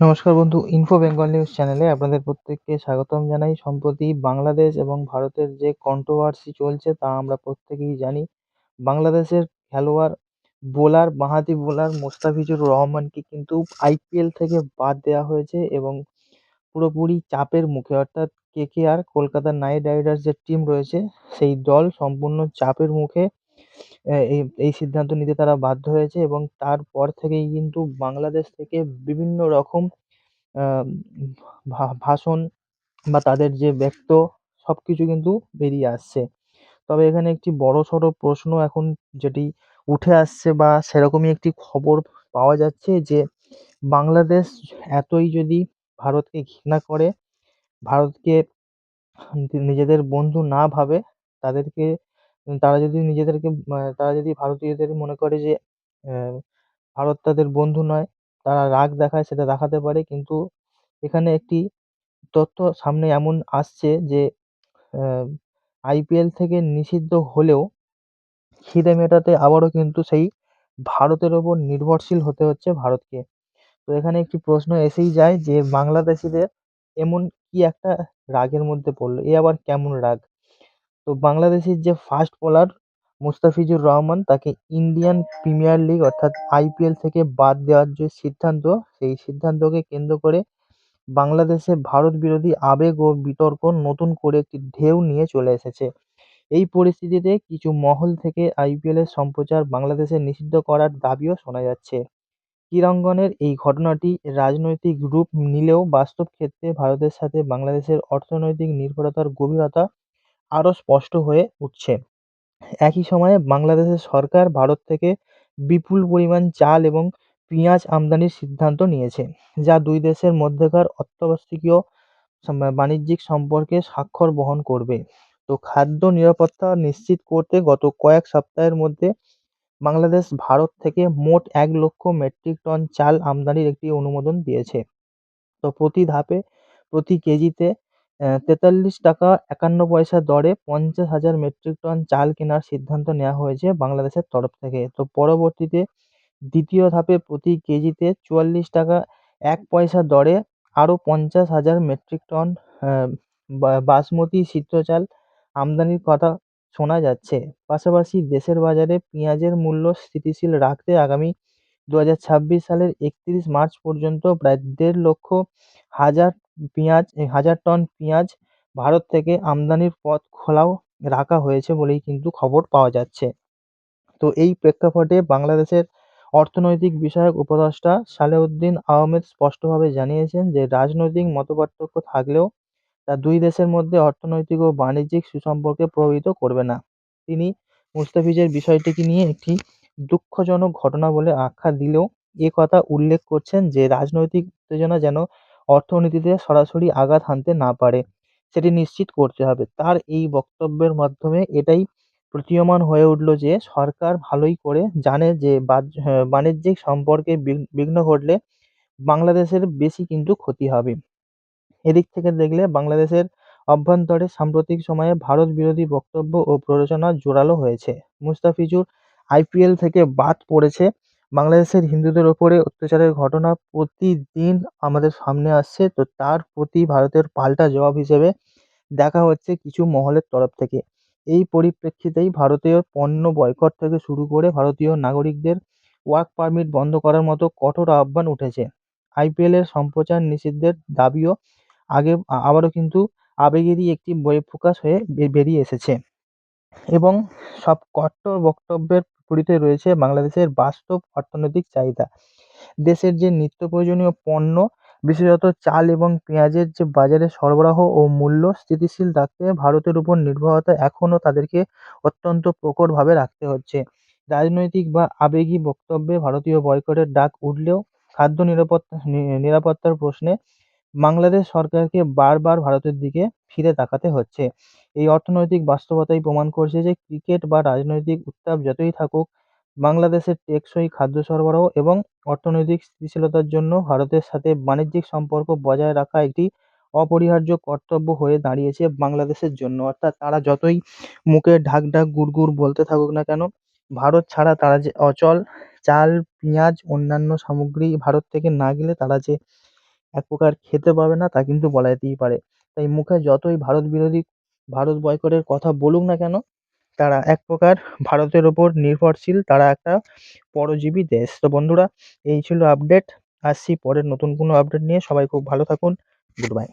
নমস্কার বন্ধু info Bengal news চ্যানেলে আপনাদের প্রত্যেককে স্বাগতম জানাই। সম্প্রতি বাংলাদেশ এবং ভারতের যে কন্ট্রোভার্সি চলছে তা আমরা প্রত্যেকেই জানি। বাংলাদেশের খেলোয়াড় বোলার বাঁহাতি বোলার মোস্তাফিজুর রহমানকে কিন্তু আইপিএল থেকে বাদ দেওয়া হয়েছে এবং পুরোপুরি চাপের মুখে। অর্থাৎ কেকেআর কলকাতা নাইট রাইডার্স যে টিম রয়েছে, সেই দল সম্পূর্ণ চাপের মুখে এই এই সিদ্ধান্ত নিতে তারা বাধ্য হয়েছে এবং তারপর থেকেই কিন্তু বাংলাদেশ থেকে বিভিন্ন রকম ভাষণ বা তাদের যে ব্যক্ত সব কিছু কিন্তু বেরিয়ে আসছে। তবে এখানে একটি বড়সড় প্রশ্ন এখন যেটি উঠে আসছে বা সেরকমই একটি খবর পাওয়া যাচ্ছে যে, বাংলাদেশ এতই যদি ভারতকে ঘৃণা করে, ভারতকে নিজেদের বন্ধু না ভাবে, তাদেরকে তারা যদি নিজেদেরকে তারা যদি ভারতীয়দের মনে করে যে ভারত তাদের বন্ধু নয়, তারা রাগ দেখায় সেটা দেখাতে পারে। কিন্তু এখানে একটি তথ্য সামনে এমন আসছে যে আইপিএল থেকে নিষিদ্ধ হলেও খিদে মেটাতে আবারও কিন্তু সেই ভারতের ওপর নির্ভরশীল হতে হচ্ছে ভারতকে। তো এখানে একটি প্রশ্ন এসেই যায় যে, বাংলাদেশিদের এমন কি একটা রাগের মধ্যে পড়ল? এ আবার কেমন রাগ? তো বাংলাদেশের যে ফাস্ট বোলার মুস্তাফিজুর রহমান, তাকে ইন্ডিয়ান প্রিমিয়ার লিগ অর্থাৎ আইপিএল থেকে বাদ দেওয়ার যে সিদ্ধান্ত, সেই সিদ্ধান্তকে কেন্দ্র করে বাংলাদেশে ভারত বিরোধী আবেগ ও বিতর্ক নতুন করে একটি ঢেউ নিয়ে চলে এসেছে। এই পরিস্থিতিতে কিছু মহল থেকে আইপিএলের সম্প্রচার বাংলাদেশে নিষিদ্ধ করার দাবিও শোনা যাচ্ছে। ক্রীড়াঙ্গনের এই ঘটনাটি রাজনৈতিক রূপ নিলেও বাস্তব ক্ষেত্রে ভারতের সাথে বাংলাদেশের অর্থনৈতিক নির্ভরতার গভীরতা আরও স্পষ্ট হয়ে উঠছে। একই সময়ে বাংলাদেশের সরকার ভারত থেকে বিপুল পরিমাণ চাল এবং পেঁয়াজ আমদানির সিদ্ধান্ত নিয়েছে, যা দুই দেশের মধ্যেকার অত্যাবশ্যকীয় বাণিজ্যিক সম্পর্কে স্বাক্ষর বহন করবে। তো খাদ্য নিরাপত্তা নিশ্চিত করতে গত কয়েক সপ্তাহের মধ্যে বাংলাদেশ ভারত থেকে মোট এক লক্ষ মেট্রিক টন চাল আমদানির একটি অনুমোদন দিয়েছে। তো প্রতি ধাপে, প্রতি কেজিতে তেতাল্লিশ টাকা একান্ন পয়সা দরে পঞ্চাশ হাজার মেট্রিক টন চাল কেনার সিদ্ধান্ত নেওয়া হয়েছে বাংলাদেশের তরফ থেকে। তো পরবর্তীতে দ্বিতীয় ধাপে প্রতি কেজিতে চুয়াল্লিশ টাকা এক পয়সা দরে আরও পঞ্চাশ হাজার মেট্রিক টন বাসমতি সিদ্ধ চাল আমদানির কথা শোনা যাচ্ছে। পাশাপাশি দেশের বাজারে পেঁয়াজের মূল্য স্থিতিশীল রাখতে আগামী দু হাজার ছাব্বিশ সালের একত্রিশ মার্চ পর্যন্ত প্রায় দেড় লক্ষ হাজার পেঁয়াজ হাজার টন পেঁয়াজ ভারত থেকে আমদানির পথ খোলাও রাখা হয়েছে বলেই কিন্তু খবর পাওয়া যাচ্ছে। তো এই প্রেক্ষাপটে বাংলাদেশের অর্থনৈতিক বিষয়ক উপদেষ্টা সালেউদ্দিন আহমেদ স্পষ্টভাবে জানিয়েছেন যে, রাজনৈতিক মতপার্থক্য থাকলেও তা দুই দেশের মধ্যে অর্থনৈতিক ও বাণিজ্যিক সুসম্পর্কে প্রভাবিত করবে না। তিনি মুস্তাফিজের বিষয়টিকে নিয়ে একটি দুঃখজনক ঘটনা বলে আখ্যা দিলেও এ কথা উল্লেখ করছেন যে, রাজনৈতিক উত্তেজনা যেন অর্থনীতিতে সরাসরি আঘাত হানতে না পারে সেটি নিশ্চিত করতে হবে। তার এই বক্তব্যের মাধ্যমে এটাই প্রতীয়মান হয়ে উঠল যে সরকার ভালোই করে জানে যে হ্যাঁ, বাণিজ্যিক সম্পর্কে বিঘ্ন ঘটলে বাংলাদেশের বেশি কিন্তু ক্ষতি হবে। এদিক থেকে দেখলে বাংলাদেশের অভ্যন্তরে সাম্প্রতিক সময়ে ভারত বিরোধী বক্তব্য ও প্ররোচনা জোরালো হয়েছে। মুস্তাফিজুর আইপিএল থেকে বাদ পড়েছে বাংলাদেশের হিন্দুদের ওপরে অত্যাচারের ঘটনা প্রতিদিন আমাদের সামনে আসছে। তো তার প্রতি ভারতের পাল্টা জবাব হিসেবে দেখা হচ্ছে কিছু মহলের তরফ থেকে। এই পরিপ্রেক্ষিতেই ভারতীয় পণ্য বয়কট থেকে শুরু করে ভারতীয় নাগরিকদের ওয়ার্ক পারমিট বন্ধ করার মতো কঠোর আহ্বান উঠেছে। আইপিএলের সম্প্রচার নিষিদ্ধের দাবিও আগে, আবারও কিন্তু আবেগেরই একটি বহিঃপ্রকাশ হয়ে বেরিয়ে এসেছে। এবং সব কট্টর বক্তব্যের বিপরীতে রয়েছে বাংলাদেশের বাস্তব অর্থনৈতিক চাহিদা। দেশের যে নিত্য প্রয়োজনীয় পণ্য, বিশেষত চাল এবং পেঁয়াজের যে বাজারে সরবরাহ ও মূল্য স্থিতিশীল রাখতে ভারতের উপর নির্ভরতা এখনও তাদেরকে অত্যন্ত প্রকটভাবে রাখতে হচ্ছে। রাজনৈতিক বা আবেগী বক্তব্যে ভারতীয় বয়কটের ডাক উঠলেও খাদ্য নিরাপত্তা নিরাপত্তার প্রশ্নে বাংলাদেশ সরকারকে বারবার ভারতের দিকে ফিরে তাকাতে হচ্ছে। এই অর্থনৈতিক বাস্তবতাই প্রমাণ করছে যে ক্রিকেট বা রাজনৈতিক উত্তাপ যতই থাকুক, বাংলাদেশের টেকসই খাদ্য সরবরাহ এবং অর্থনৈতিক স্থিতিশীলতার জন্য ভারতের সাথে বাণিজ্যিক সম্পর্ক বজায় রাখা একটি অপরিহার্য কর্তব্য হয়ে দাঁড়িয়েছে বাংলাদেশের জন্য। অর্থাৎ তারা যতই মুখে ঢাক ঢাক গুড় গুড় বলতে থাকুক না কেন, ভারত ছাড়া তারা যে অচল চাল, পেঁয়াজ, অন্যান্য সামগ্রী ভারত থেকে না গেলে তারা যে এক প্রকার খেতে পাবে না তা কিন্তু বলা যেতেই পারে। তাই মুখে যতই ভারত বিরোধী, ভারত বয়কটের কথা বলুক না কেন, তারা এক প্রকার ভারতের ওপর নির্ভরশীল, তারা একটা পরজীবী দেশ। তো বন্ধুরা, এই ছিল আপডেট আসছি পরের নতুন কোনো আপডেট নিয়ে। সবাই খুব ভালো থাকুন। Good bye